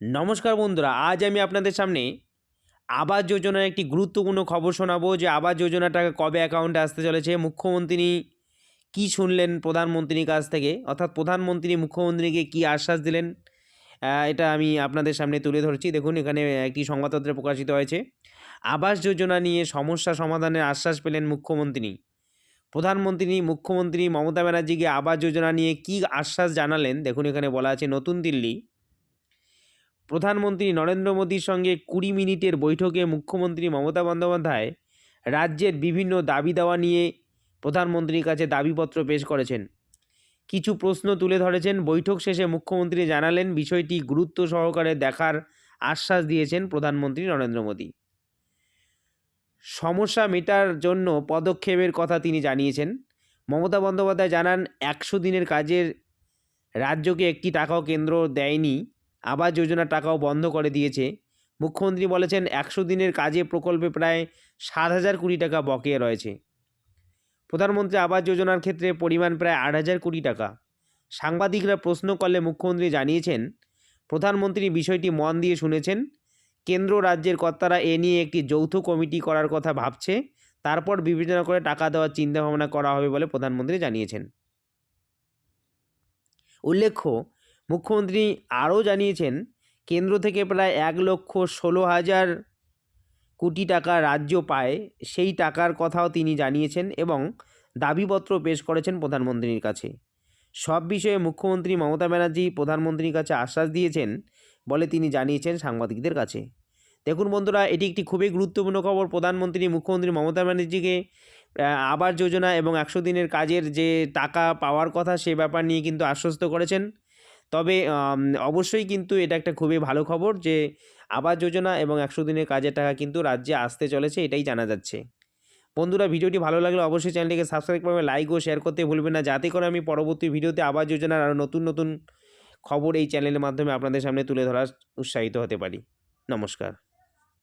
নমস্কার বন্ধুরা, আজ আমি আপনাদের সামনে আবাস যোজনার একটি গুরুত্বপূর্ণ খবর শোনাবো যে আবাস যোজনার টাকা কবে অ্যাকাউন্টে আসতে চলেছে। মুখ্যমন্ত্রী কি শুনলেন প্রধানমন্ত্রীর কাছ থেকে? অর্থাৎ প্রধানমন্ত্রী মুখ্যমন্ত্রীকে কি আশ্বাস দিলেন? এটা আমি আপনাদের সামনে তুলে ধরছি। দেখুন, এখানে একটি সংবাদপত্রে প্রকাশিত হয়েছে। আবাস যোজনা নিয়ে সমস্যা সমাধানের আশ্বাস পেলেন মুখ্যমন্ত্রী। প্রধানমন্ত্রী, মুখ্যমন্ত্রী মমতা ব্যানার্জিকে আবাস যোজনা নিয়ে কী আশ্বাস জানালেন? দেখুন, এখানে বলা আছে, নতুন দিল্লি। প্রধানমন্ত্রী নরেন্দ্র মোদীর সঙ্গে কুড়ি মিনিটের বৈঠকে মুখ্যমন্ত্রী মমতা বন্দ্যোপাধ্যায় রাজ্যের বিভিন্ন দাবি দাওয়া নিয়ে প্রধানমন্ত্রীর কাছে দাবিপত্র পেশ করেছেন। কিছু প্রশ্ন তুলে ধরেছেন। বৈঠক শেষে মুখ্যমন্ত্রী জানালেন, বিষয়টি গুরুত্ব সহকারে দেখার আশ্বাস দিয়েছেন প্রধানমন্ত্রী নরেন্দ্র মোদী। সমস্যা মেটার জন্য পদক্ষেপের কথা তিনি জানিয়েছেন। মমতা বন্দ্যোপাধ্যায় জানান, একশো দিনের কাজের রাজ্যকে একটি টাকাও কেন্দ্র দেয়নি। আবাস যোজনার টাকাও বন্ধ করে দিয়েছে। মুখ্যমন্ত্রী বলেছেন, একশো দিনের কাজে প্রকল্পে প্রায় সাত হাজার কোটি টাকা বকেয়া রয়েছে। প্রধানমন্ত্রী আবাস যোজনার ক্ষেত্রে পরিমাণ প্রায় আট হাজার কোটি টাকা। সাংবাদিকরা প্রশ্ন করলে মুখ্যমন্ত্রী জানিয়েছেন, প্রধানমন্ত্রী বিষয়টি মন দিয়ে শুনেছেন, কেন্দ্র রাজ্যের কর্তারা এ নিয়ে একটি যৌথ কমিটি করার কথা ভাবছে, তারপর বিবেচনা করে টাকা দেওয়ার চিন্তাভাবনা করা হবে বলে প্রধানমন্ত্রী জানিয়েছেন। উল্লেখ্য মুখ্যমন্ত্রী আরও জানিয়েছেন, কেন্দ্র থেকে প্রায় এক লক্ষ ষোলো হাজার কোটি টাকা রাজ্য পায় সেই টাকার কথাও তিনি জানিয়েছেন এবং দাবিপত্র পেশ করেছেন প্রধানমন্ত্রীর কাছে। সব বিষয়ে মুখ্যমন্ত্রী মমতা ব্যানার্জি প্রধানমন্ত্রীর কাছে আশ্বাস দিয়েছেন বলে তিনি জানিয়েছেন সাংবাদিকদের কাছে। দেখুন বন্ধুরা, এটি একটি খুবই গুরুত্বপূর্ণ খবর। প্রধানমন্ত্রী, মুখ্যমন্ত্রী মমতা ব্যানার্জিকে আবাস যোজনা এবং একশো দিনের কাজের যে টাকা পাওয়ার কথা সে ব্যাপার নিয়ে কিন্তু আশ্বস্ত করেছেন। তবে অবশ্যই কিন্তু এটা একটা খুবই ভালো খবর যে, আবাস যোজনা এবং একশো দিনের কাজের টাকা কিন্তু রাজ্যে আসতে চলেছে, এটাই জানা যাচ্ছে। বন্ধুরা, ভিডিওটি ভালো লাগলে অবশ্যই চ্যানেলটিকে সাবস্ক্রাইব করবে লাইক ও শেয়ার করতে ভুলবেন না, যাতে করে আমি পরবর্তী ভিডিওতে আবাস যোজনার আরও নতুন নতুন খবর এই চ্যানেলের মাধ্যমে আপনাদের সামনে তুলে ধরার উৎসাহিত হতে পারি। নমস্কার।